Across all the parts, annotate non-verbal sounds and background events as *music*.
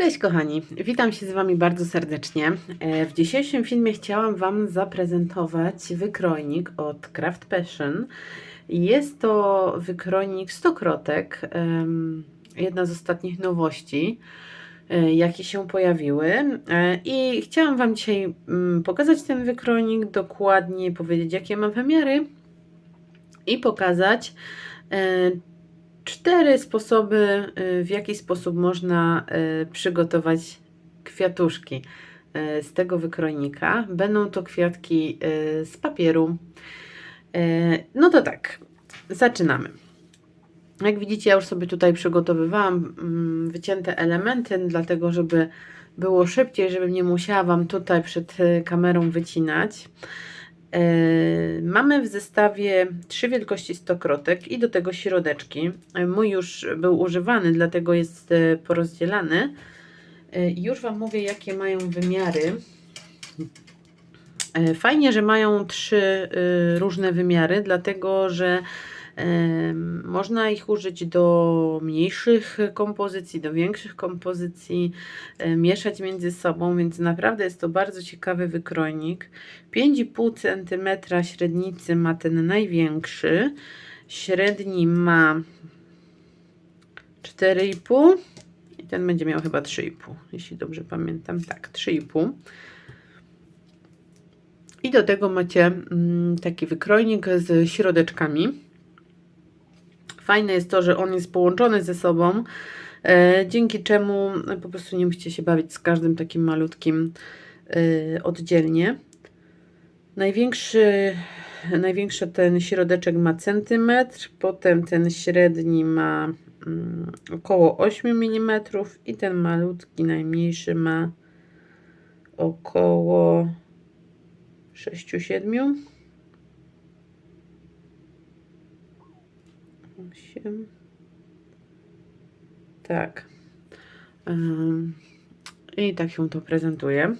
Cześć kochani, witam się z Wami bardzo serdecznie. E, W dzisiejszym filmie chciałam Wam zaprezentować wykrojnik od Craft Passion. Jest to wykrojnik stokrotek, jedna z ostatnich nowości, e, jakie się pojawiły. E, I chciałam Wam dzisiaj mm, pokazać ten wykrojnik, dokładnie powiedzieć jakie ma wymiary i pokazać cztery sposoby, y, w jaki sposób można y, przygotować kwiatuszki y, z tego wykrojnika. Będą to kwiatki z papieru. No to tak, zaczynamy. Jak widzicie, ja już sobie tutaj przygotowywałam mm, wycięte elementy, dlatego żeby było szybciej, żebym nie musiała Wam tutaj przed kamerą wycinać. E, Mamy w zestawie trzy wielkości stokrotek i do tego środeczki. E, Mój już był używany, dlatego jest e, porozdzielany. Już Wam mówię, jakie mają wymiary. Fajnie, że mają trzy różne wymiary, dlatego że można ich użyć do mniejszych kompozycji, do większych kompozycji, e, mieszać między sobą, więc naprawdę jest to bardzo ciekawy wykrojnik. 5,5 cm średnicy ma ten największy, średni ma 4,5 i ten będzie miał chyba 3,5, jeśli dobrze pamiętam. Tak, 3,5. I do tego macie mm, taki wykrojnik z środeczkami. Fajne jest to, że on jest połączony ze sobą, e, dzięki czemu po prostu nie musicie się bawić z każdym takim malutkim e, oddzielnie. Największy, największy ten środeczek ma centymetr, potem ten średni ma mm, około 8 mm i ten malutki, najmniejszy ma około 6-7. 8. Tak. I tak się to prezentuje.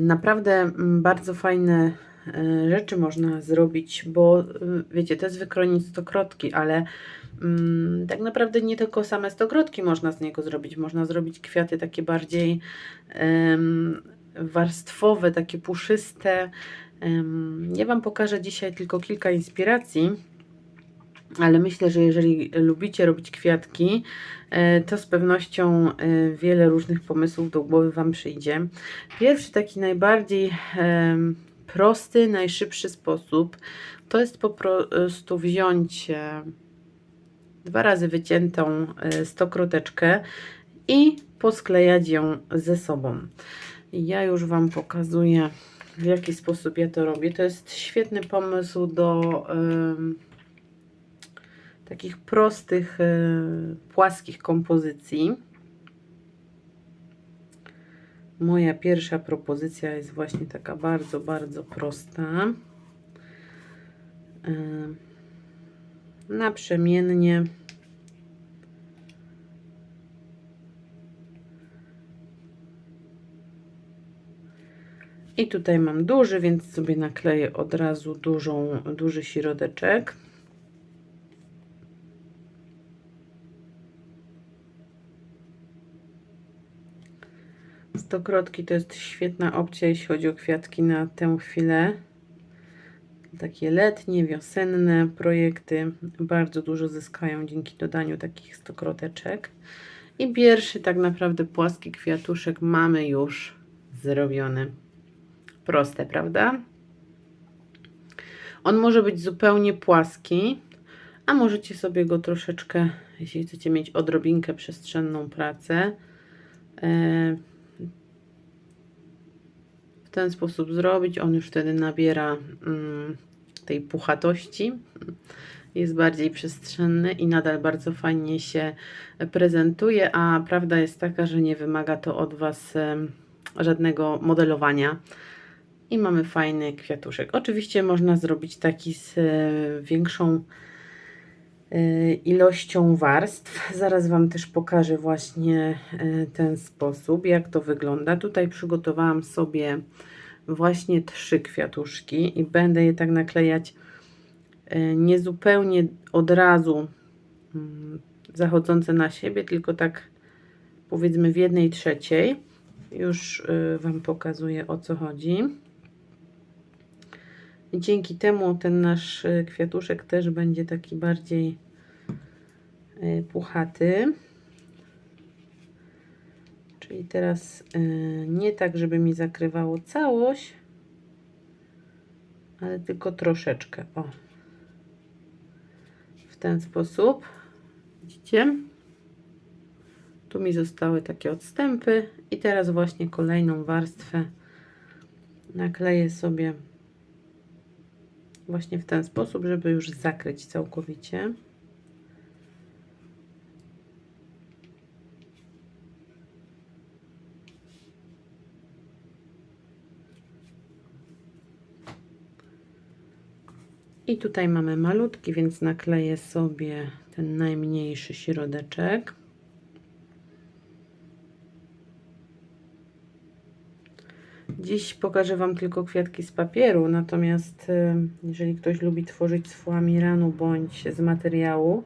Naprawdę mm, bardzo fajne y, rzeczy można zrobić, bo y, wiecie, to jest wykrojnik stokrotki, ale mm, tak naprawdę nie tylko same stokrotki można z niego zrobić. Można zrobić kwiaty takie bardziej em, warstwowe, takie puszyste. Ja Wam pokażę dzisiaj tylko kilka inspiracji, ale myślę, że jeżeli lubicie robić kwiatki, e, to z pewnością e, wiele różnych pomysłów do głowy Wam przyjdzie. Pierwszy, taki najbardziej prosty, najszybszy sposób to jest po prostu wziąć e, dwa razy wyciętą stokroteczkę i posklejać ją ze sobą. Ja już Wam pokazuję, w jaki sposób ja to robię. To jest świetny pomysł do em, takich prostych, e, płaskich kompozycji. Moja pierwsza propozycja jest właśnie taka bardzo, bardzo prosta. E, Naprzemiennie. I tutaj mam duży, więc sobie nakleję od razu dużą, duży środeczek. Stokrotki to jest świetna opcja, jeśli chodzi o kwiatki na tę chwilę. Takie letnie, wiosenne projekty bardzo dużo zyskają dzięki dodaniu takich stokroteczek. I pierwszy tak naprawdę płaski kwiatuszek mamy już zrobiony. Proste, prawda? On może być zupełnie płaski, a możecie sobie go troszeczkę, jeśli chcecie mieć odrobinkę przestrzenną pracę, e, w ten sposób zrobić. On już wtedy nabiera mm, tej puchatości. Jest bardziej przestrzenny i nadal bardzo fajnie się prezentuje, a prawda jest taka, że nie wymaga to od Was em, żadnego modelowania. I mamy fajny kwiatuszek. Oczywiście można zrobić taki z e, większą e, ilością warstw. *laughs* Zaraz Wam też pokażę właśnie e, ten sposób, jak to wygląda. Tutaj przygotowałam sobie właśnie trzy kwiatuszki i będę je tak naklejać e, nie zupełnie od razu mm, zachodzące na siebie, tylko tak powiedzmy w jednej trzeciej. Już Wam pokazuję o co chodzi. I dzięki temu ten nasz y, kwiatuszek też będzie taki bardziej y, puchaty. Czyli teraz y, nie tak, żeby mi zakrywało całość, ale tylko troszeczkę. O. W ten sposób. Widzicie? Tu mi zostały takie odstępy i teraz właśnie kolejną warstwę nakleję sobie właśnie w ten sposób, żeby już zakryć całkowicie. I tutaj mamy malutki, więc nakleję sobie ten najmniejszy środeczek. Dziś pokażę Wam tylko kwiatki z papieru, natomiast y, jeżeli ktoś lubi tworzyć z fuamiranu bądź z materiału,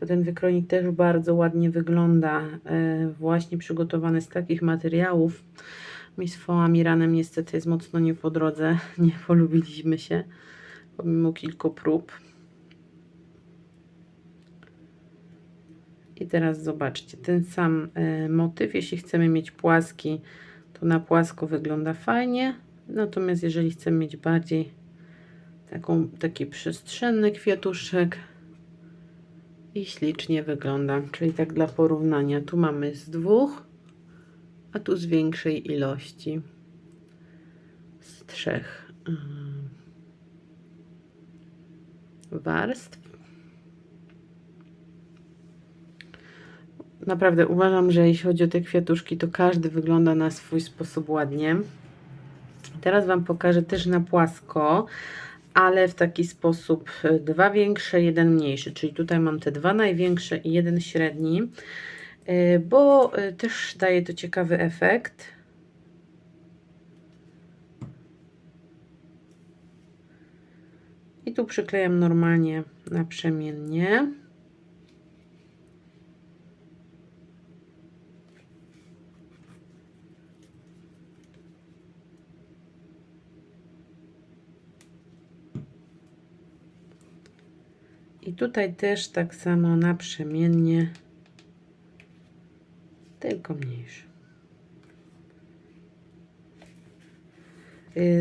to ten wykrojnik też bardzo ładnie wygląda, y, właśnie przygotowany z takich materiałów. Mi z fuamiranem niestety jest mocno nie po drodze, *laughs* nie polubiliśmy się, pomimo kilku prób. I teraz zobaczcie, ten sam y, motyw, jeśli chcemy mieć płaski, na płasko wygląda fajnie. Natomiast jeżeli chcemy mieć bardziej taką, taki przestrzenny kwiatuszek i ślicznie wygląda. Czyli tak dla porównania, tu mamy z dwóch, a tu z większej ilości. Z trzech ym, warstw. Naprawdę uważam, że jeśli chodzi o te kwiatuszki, to każdy wygląda na swój sposób ładnie. Teraz Wam pokażę też na płasko, ale w taki sposób e, dwa większe, jeden mniejszy. Czyli tutaj mam te dwa największe i jeden średni, e, bo e, też daje to ciekawy efekt. I tu przyklejam normalnie naprzemiennie. Tutaj też tak samo naprzemiennie, tylko mniejszy.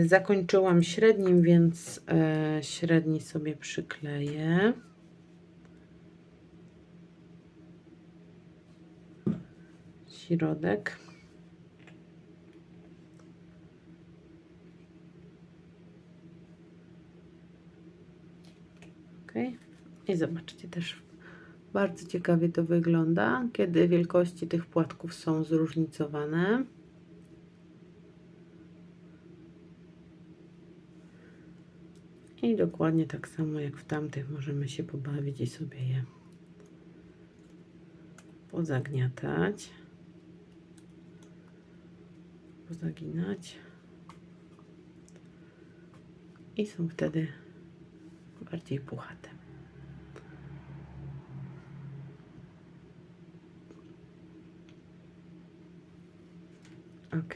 Zakończyłam średnim, więc e, średni sobie przykleję. Środek. I zobaczcie też bardzo ciekawie to wygląda, kiedy wielkości tych płatków są zróżnicowane. I dokładnie tak samo jak w tamtych możemy się pobawić i sobie je pozagniatać, pozaginać. I są wtedy bardziej puchate. Ok.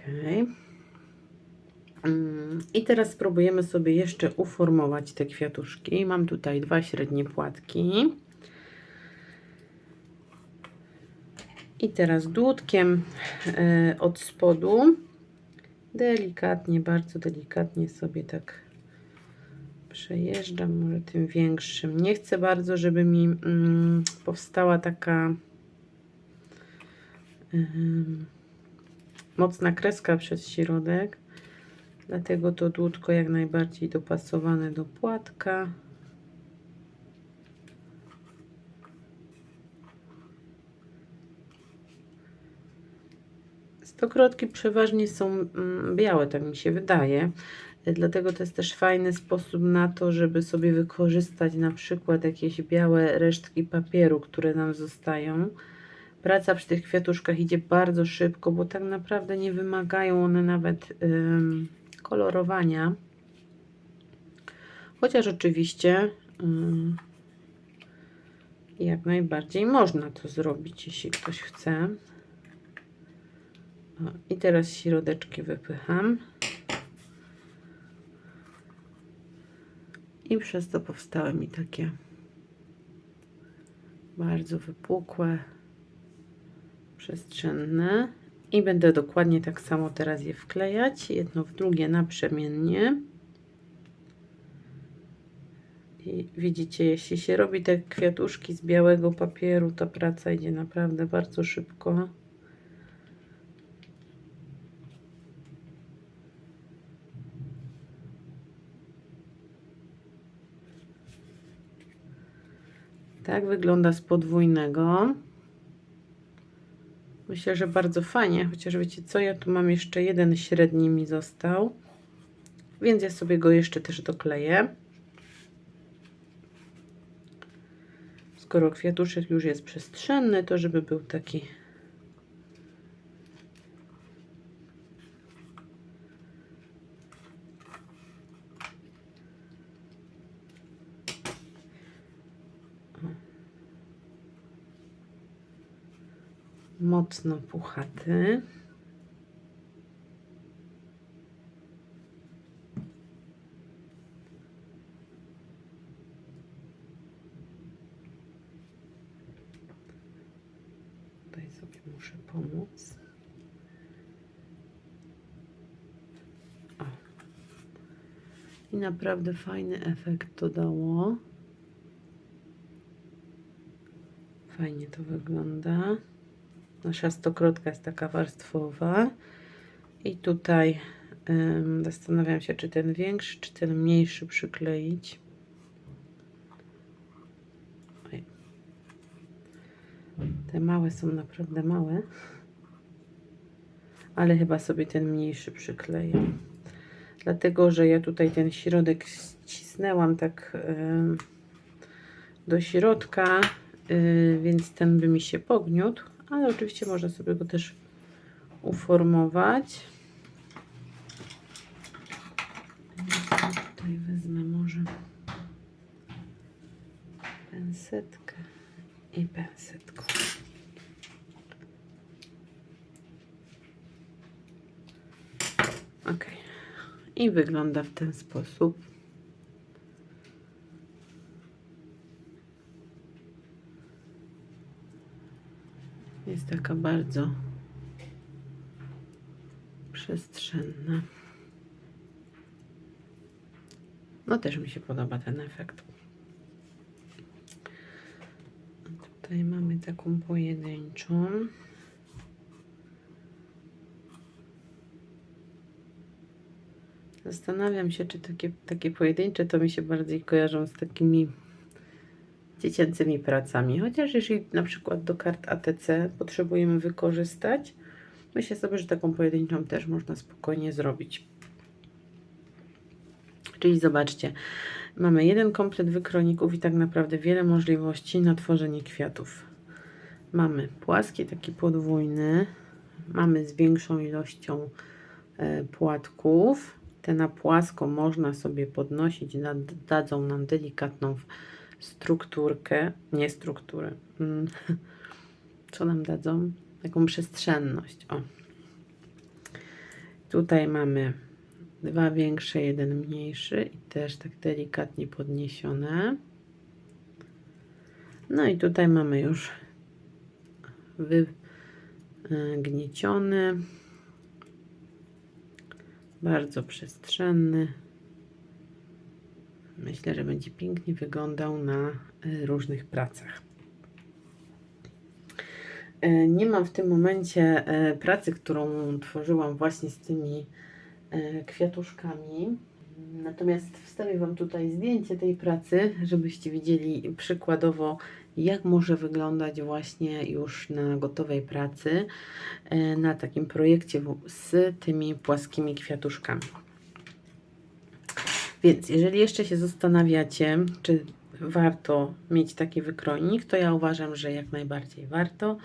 Mm, I teraz spróbujemy sobie jeszcze uformować te kwiatuszki. Mam tutaj dwa średnie płatki. I teraz dłutkiem e, od spodu delikatnie, bardzo delikatnie sobie tak przejeżdżam, może tym większym. Nie chcę bardzo, żeby mi mm, powstała taka mocna kreska przez środek. Dlatego to dłutko jak najbardziej dopasowane do płatka. Stokrotki przeważnie są mm, białe, tak mi się wydaje. Dlatego to jest też fajny sposób na to, żeby sobie wykorzystać na przykład jakieś białe resztki papieru, które nam zostają. Praca przy tych kwiatuszkach idzie bardzo szybko, bo tak naprawdę nie wymagają one nawet ym, kolorowania. Chociaż oczywiście ym, jak najbardziej można to zrobić, jeśli ktoś chce. O, I teraz środeczki wypycham. I przez to powstały mi takie bardzo wypukłe, przestrzenne. I będę dokładnie tak samo teraz je wklejać, jedno w drugie naprzemiennie. I widzicie, jeśli się robi te kwiatuszki z białego papieru, to praca idzie naprawdę bardzo szybko. Tak wygląda z podwójnego. Myślę, że bardzo fajnie, chociaż wiecie co, ja tu mam jeszcze jeden średni mi został, więc ja sobie go jeszcze też dokleję. Skoro kwiatuszek już jest przestrzenny, to żeby był taki mocno puchaty. Tutaj sobie muszę pomóc. O. I naprawdę fajny efekt to dało. Fajnie to wygląda. Nasza stokrotka jest taka warstwowa. I tutaj ym, zastanawiam się, czy ten większy, czy ten mniejszy przykleić. Oj. Te małe są naprawdę małe. Ale chyba sobie ten mniejszy przykleję. Dlatego, że ja tutaj ten środek ścisnęłam tak do środka, yy, więc ten by mi się pogniótł ale oczywiście można sobie go też uformować. Tutaj wezmę może pensetkę i pensetką. Ok. I wygląda w ten sposób. Jest taka bardzo przestrzenna. No też mi się podoba ten efekt. Tutaj mamy taką pojedynczą. Zastanawiam się, czy takie, takie pojedyncze to mi się bardziej kojarzą z takimi dziecięcymi pracami. Chociaż jeżeli na przykład do kart ATC potrzebujemy wykorzystać, myślę sobie, że taką pojedynczą też można spokojnie zrobić. Czyli zobaczcie, mamy jeden komplet wykroników i tak naprawdę wiele możliwości na tworzenie kwiatów. Mamy płaski, taki podwójny, mamy z większą ilością e, płatków. Te na płasko można sobie podnosić, dadzą nam delikatną strukturkę, nie strukturę. Mm. *laughs* Co nam dadzą? Taką przestrzenność. O. Tutaj mamy dwa większe, jeden mniejszy i też tak delikatnie podniesione. No i tutaj mamy już wygnieciony, bardzo przestrzenny. Myślę, że będzie pięknie wyglądał na e, różnych pracach. E, nie mam w tym momencie e, pracy, którą tworzyłam właśnie z tymi kwiatuszkami. Natomiast wstawię Wam tutaj zdjęcie tej pracy, żebyście widzieli przykładowo, jak może wyglądać właśnie już na gotowej pracy, na takim projekcie z tymi płaskimi kwiatuszkami. Więc jeżeli jeszcze się zastanawiacie, czy warto mieć taki wykrojnik, to ja uważam, że jak najbardziej warto.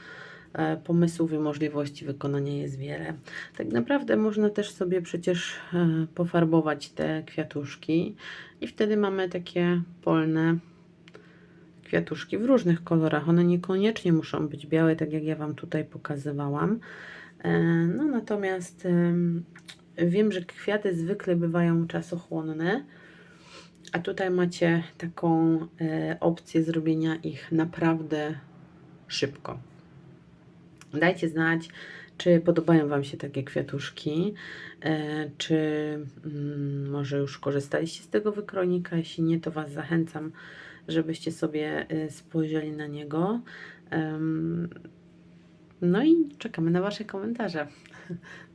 E, pomysłów i możliwości wykonania jest wiele. Tak naprawdę można też sobie przecież e, pofarbować te kwiatuszki i wtedy mamy takie polne kwiatuszki w różnych kolorach. One niekoniecznie muszą być białe, tak jak ja Wam tutaj pokazywałam. E, No natomiast wiem, że kwiaty zwykle bywają czasochłonne, a tutaj macie taką e, opcję zrobienia ich naprawdę szybko. Dajcie znać, czy podobają Wam się takie kwiatuszki, e, czy mm, może już korzystaliście z tego wykrojnika. Jeśli nie, to Was zachęcam, żebyście sobie e, spojrzeli na niego. No i czekamy na Wasze komentarze.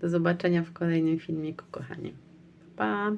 Do zobaczenia w kolejnym filmiku, kochani. Pa!